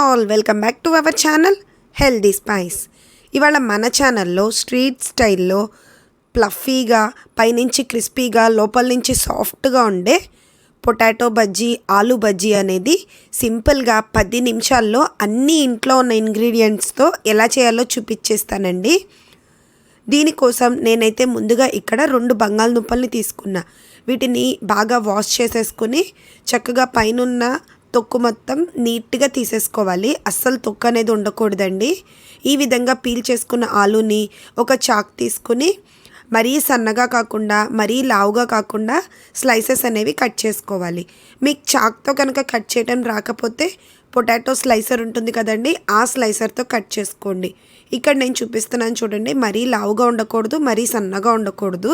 All welcome back to our channel healthy spice. ఇవాళ మన ఛానల్లో స్ట్రీట్ స్టైల్లో ప్లఫీగా పైనుంచి క్రిస్పీగా లోపల నుంచి సాఫ్ట్గా ఉండే పొటాటో బజ్జీ ఆలు బజ్జీ అనేది సింపుల్గా పది నిమిషాల్లో అన్ని ఇంట్లో ఉన్న ఇంగ్రీడియంట్స్తో ఎలా చేయాలో చూపించేస్తానండి దీనికోసం నేనైతే ముందుగా ఇక్కడ రెండు బంగాళదుంపల్ని తీసుకున్నా. వీటిని బాగా వాష్ చేసేసుకుని చక్కగా పైనున్న తొక్కు మొత్తం నీట్గా తీసేసుకోవాలి. అస్సలు తొక్కు అనేది ఉండకూడదండి. ఈ విధంగా పీల్ చేసుకున్న ఆలుని ఒక చాక్ తీసుకుని మరీ సన్నగా కాకుండా మరీ లావుగా కాకుండా స్లైసెస్ అనేవి కట్ చేసుకోవాలి. మీకు చాక్తో కనుక కట్ చేయడం రాకపోతే పొటాటో స్లైసర్ ఉంటుంది కదండి ఆ స్లైసర్తో కట్ చేసుకోండి. ఇక్కడ నేను చూపిస్తున్నాను చూడండి మరీ లావుగా ఉండకూడదు మరీ సన్నగా ఉండకూడదు.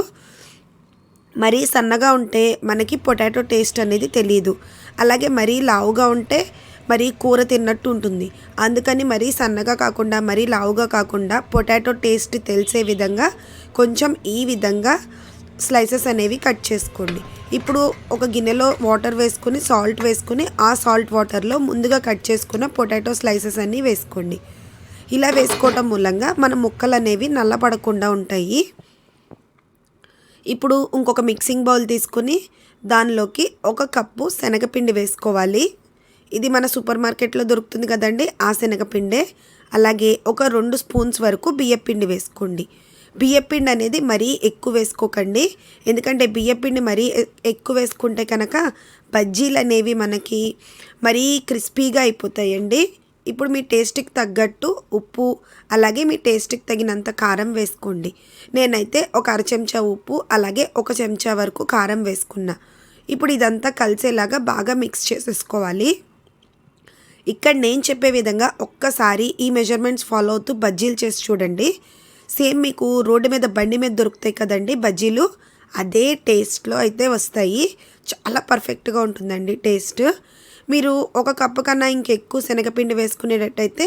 మరీ సన్నగా ఉంటే మనకి పొటాటో టేస్ట్ అనేది తెలియదు అలాగే మరీ లావుగా ఉంటే మరీ కూర తిన్నట్టు ఉంటుంది. అందుకని మరీ సన్నగా కాకుండా మరీ లావుగా కాకుండా పొటాటో టేస్ట్ తెలిసే విధంగా కొంచెం ఈ విధంగా స్లైసెస్ అనేవి కట్ చేసుకోండి. ఇప్పుడు ఒక గిన్నెలో వాటర్ వేసుకుని సాల్ట్ వేసుకుని ఆ సాల్ట్ వాటర్లో ముందుగా కట్ చేసుకున్న పొటాటో స్లైసెస్ అన్నీ వేసుకోండి. ఇలా వేసుకోవటం మూలంగా మన ముక్కలు అనేవి నల్లపడకుండా ఉంటాయి. ఇప్పుడు ఇంకొక మిక్సింగ్ బౌల్ తీసుకుని దానిలోకి ఒక కప్పు శనగపిండి వేసుకోవాలి. ఇది మన సూపర్ మార్కెట్లో దొరుకుతుంది కదండి ఆ శనగపిండే. అలాగే ఒక రెండు స్పూన్స్ వరకు బియ్యపిండి వేసుకోండి. బియ్యపిండి అనేది మరీ ఎక్కువ వేసుకోకండి. ఎందుకంటే బియ్యపిండి మరీ ఎక్కువ వేసుకుంటే కనుక బజ్జీలు అనేవి మనకి మరీ క్రిస్పీగా అయిపోతాయండి. ఇప్పుడు మీ టేస్ట్కి తగ్గట్టు ఉప్పు అలాగే మీ టేస్ట్కి తగినంత కారం వేసుకోండి. నేనైతే ఒక అర చెంచా ఉప్పు అలాగే ఒక చెంచా వరకు కారం వేసుకున్నా. ఇప్పుడు ఇదంతా కలిసేలాగా బాగా మిక్స్ చేసేసుకోవాలి. ఇక్కడ నేను చెప్పే విధంగా ఒక్కసారి ఈ మెజర్మెంట్స్ ఫాలో అవుతూ బజ్జీలు చేసి చూడండి. సేమ్ మీకు రోడ్డు మీద బండి మీద దొరుకుతాయి కదండి బజ్జీలు అదే టేస్ట్లో అయితే వస్తాయి. చాలా పర్ఫెక్ట్గా ఉంటుందండి టేస్ట్. మీరు ఒక కప్పు కన్నా ఇంకెక్కువ శనగపిండి వేసుకునేటట్టయితే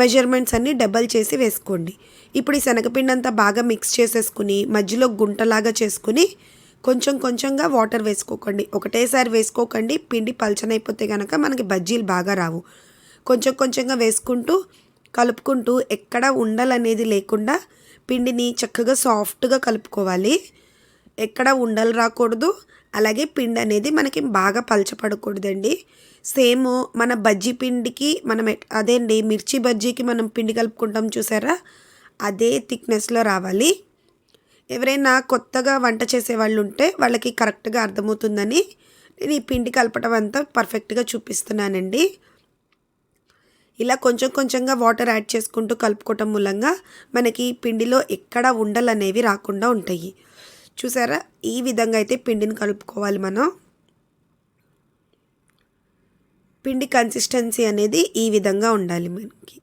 మెజర్మెంట్స్ అన్నీ డబల్ చేసి వేసుకోండి. ఇప్పుడు ఈ శనగపిండి అంతా బాగా మిక్స్ చేసేసుకుని మధ్యలో గుంటలాగా చేసుకుని కొంచెం కొంచెంగా వాటర్ వేసుకోకండి. ఒకటేసారి వేసుకోకండి పిండి పలచనైపోతే కనుక మనకి బజ్జీలు బాగా రావు. కొంచెం కొంచెంగా వేసుకుంటూ కలుపుకుంటూ ఎక్కడ ఉండలనేది లేకుండా పిండిని చక్కగా సాఫ్ట్గా కలుపుకోవాలి. ఎక్కడ ఉండలు రాకూడదు. అలాగే పిండి అనేది మనకి బాగా పలచపడకూడదండి. సేమ్ మన బజ్జీ పిండికి మనం అదేండి అదే అండి మిర్చి బజ్జీకి మనం పిండి కలుపుకుంటాం చూసారా? అదే థిక్నెస్లో రావాలి. ఎవరైనా కొత్తగా వంట చేసే వాళ్ళు ఉంటే వాళ్ళకి కరెక్ట్గా అర్థమవుతుందని నేను ఈ పిండి కలపటం అంతా పర్ఫెక్ట్గా చూపిస్తున్నానండి. ఇలా కొంచెం కొంచెంగా వాటర్ యాడ్ చేసుకుంటూ కలుపుకోవటం మూలంగా మనకి పిండిలో ఎక్కడ ఉండలు అనేవి రాకుండా ఉంటాయి. చూసారా? ఈ విధంగా అయితే పిండిని కలుపుకోవాలి మనం. పిండి కన్సిస్టెన్సీ అనేది ఈ విధంగా ఉండాలి మనకి.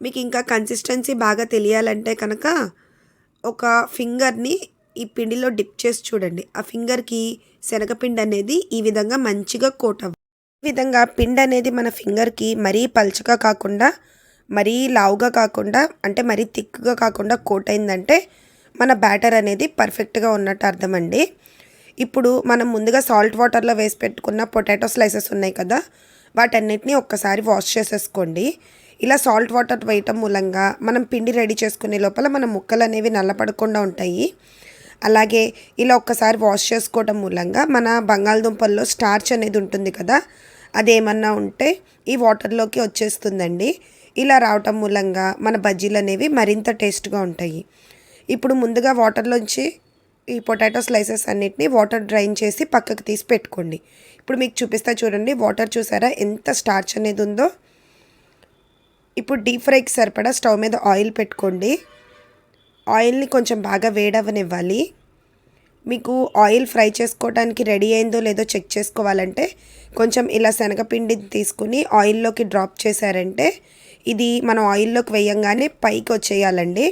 మీకు ఇంకా కన్సిస్టెన్సీ బాగా తెలియాలంటే కనుక ఒక ఫింగర్ని ఈ పిండిలో డిప్ చేసి చూడండి. ఆ ఫింగర్కి శనగపిండి అనేది ఈ విధంగా మంచిగా కోట్ అవ్వాలి ఈ విధంగా పిండి అనేది మన ఫింగర్కి మరీ పల్చగా కాకుండా మరీ లావుగా కాకుండా అంటే మరీ థిక్గా కాకుండా కోట్ అయిందంటే మన బ్యాటర్ అనేది పర్ఫెక్ట్గా ఉన్నట్టు అర్థం అండి ఇప్పుడు మనం ముందుగా సాల్ట్ వాటర్లో వేసి పెట్టుకున్న పొటాటో స్లైసెస్ ఉన్నాయి కదా వాటన్నిటిని ఒక్కసారి వాష్ చేసేసుకోండి. ఇలా సాల్ట్ వాటర్ వేయటం మూలంగా మనం పిండి రెడీ చేసుకునే లోపల మన ముక్కలు అనేవి నల్లపడకుండా ఉంటాయి. అలాగే ఇలా ఒక్కసారి వాష్ చేసుకోవటం మూలంగా మన బంగాళదుంపల్లో స్టార్చ్ అనేది ఉంటుంది కదా అదేమన్నా ఉంటే ఈ వాటర్లోకి వచ్చేస్తుందండి. ఇలా రావటం మూలంగా మన బజ్జీలు అనేవి మరింత టేస్ట్గా ఉంటాయి. ఇప్పుడు ముందుగా వాటర్లోంచి ఈ పొటాటో స్లైసెస్ అన్నిటిని వాటర్ డ్రైన్ చేసి పక్కకు తీసి పెట్టుకోండి. ఇప్పుడు మీకు చూపిస్తా చూడండి వాటర్ చూసారా ఎంత స్టార్చ్ అనేది ఉందో. ఇప్పుడు డీప్ ఫ్రైకి సరిపడా స్టవ్ మీద ఆయిల్ పెట్టుకోండి. ఆయిల్ని కొంచెం బాగా వేడవనివ్వాలి మీకు ఆయిల్ ఫ్రై చేసుకోవడానికి రెడీ అయిందో లేదో చెక్ చేసుకోవాలంటే కొంచెం ఇలా శనగపిండి తీసుకుని ఆయిల్లోకి డ్రాప్ చేశారంటే ఇది మనం ఆయిల్లోకి వేయంగానే పైకి వచ్చేయాలండి.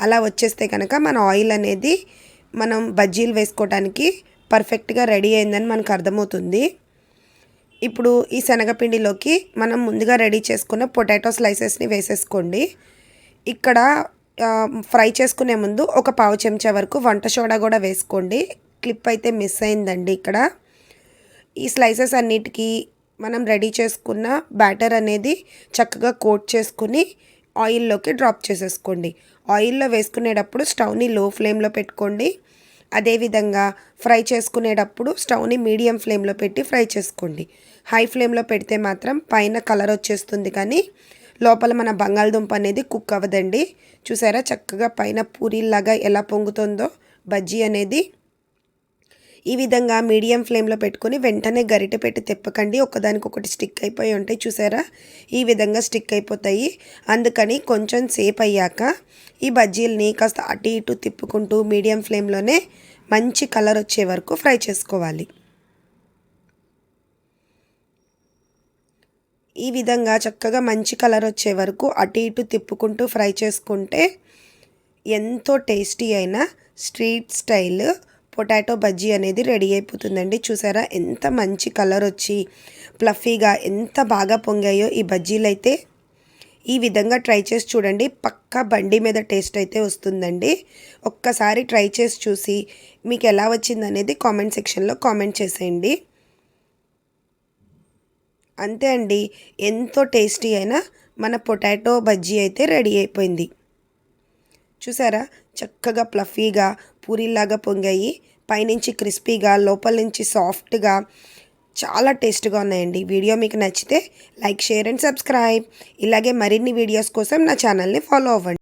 అలా వచ్చేస్తే కనుక మన ఆయిల్ అనేది మనం బజ్జీలు వేసుకోవడానికి పర్ఫెక్ట్గా రెడీ అయిందని మనకు అర్థమవుతుంది. ఇప్పుడు ఈ శనగపిండిలోకి మనం ముందుగా రెడీ చేసుకున్న పొటాటో స్లైసెస్ని వేసేసుకోండి. ఇక్కడ ఫ్రై చేసుకునే ముందు ఒక పావు చెంచా వరకు వంట సోడా కూడా వేసుకోండి. క్లిప్ అయితే మిస్ అయిందండి ఇక్కడ. ఈ స్లైసెస్ అన్నిటికీ మనం రెడీ చేసుకున్న బ్యాటర్ అనేది చక్కగా కోట్ చేసుకుని ఆయిల్లోకి డ్రాప్ చేసేసుకోండి. ఆయిల్లో వేసుకునేటప్పుడు స్టవ్ని లో ఫ్లేమ్లో పెట్టుకోండి. అదేవిధంగా ఫ్రై చేసుకునేటప్పుడు స్టవ్ని మీడియం ఫ్లేమ్లో పెట్టి ఫ్రై చేసుకోండి. హై ఫ్లేమ్లో పెడితే మాత్రం పైన కలర్ వచ్చేస్తుంది కానీ లోపల మన బంగాళదుంప అనేది కుక్ అవ్వదండి. చూసారా? చక్కగా పైన పూరీలాగా ఎలా పొంగుతుందో బజ్జీ అనేది. ఈ విధంగా మీడియం ఫ్లేమ్లో పెట్టుకొని వెంటనే గరిటె పెట్టి తిప్పకండి. ఒకదానికొకటి స్టిక్ అయిపోయి ఉంటాయి. చూసారా? ఈ విధంగా స్టిక్ అయిపోతాయి. అందుకని కొంచెం సేపు అయ్యాక ఈ బజ్జీలని కాస్త అటు ఇటు తిప్పుకుంటూ మీడియం ఫ్లేమ్లోనే మంచి కలర్ వచ్చే వరకు ఫ్రై చేసుకోవాలి. ఈ విధంగా చక్కగా మంచి కలర్ వచ్చే వరకు అటు ఇటు తిప్పుకుంటూ ఫ్రై చేసుకుంటే ఎంతో టేస్టీ అయిన స్ట్రీట్ స్టైల్ పొటాటో బజ్జీ అనేది రెడీ అయిపోతుందండి. చూసారా? ఎంత మంచి కలర్ వచ్చి ప్లఫీగా ఎంత బాగా పొంగాయో ఈ బజ్జీలు అయితే. ఈ విధంగా ట్రై చేసి చూడండి. పక్కా బండి మీద టేస్ట్ అయితే వస్తుందండి. ఒక్కసారి ట్రై చేసి చూసి మీకు ఎలా వచ్చింది అనేది కామెంట్ సెక్షన్లో కామెంట్ చేసేయండి. అంతే అండి. ఎంతో టేస్టీ అయిన మన పొటాటో బజ్జీ అయితే రెడీ అయిపోయింది. చూసారా? చక్కగా ప్లఫీగా పూరీలాగా పొంగాయి. పైనుంచి క్రిస్పీగా లోపల నుంచి సాఫ్ట్గా చాలా టేస్ట్గా ఉన్నాయండి. వీడియో మీకు నచ్చితే లైక్ షేర్ అండ్ సబ్స్క్రైబ్. ఇలాగే మరిన్ని వీడియోస్ కోసం నా ఛానల్ని ఫాలో అవ్వండి.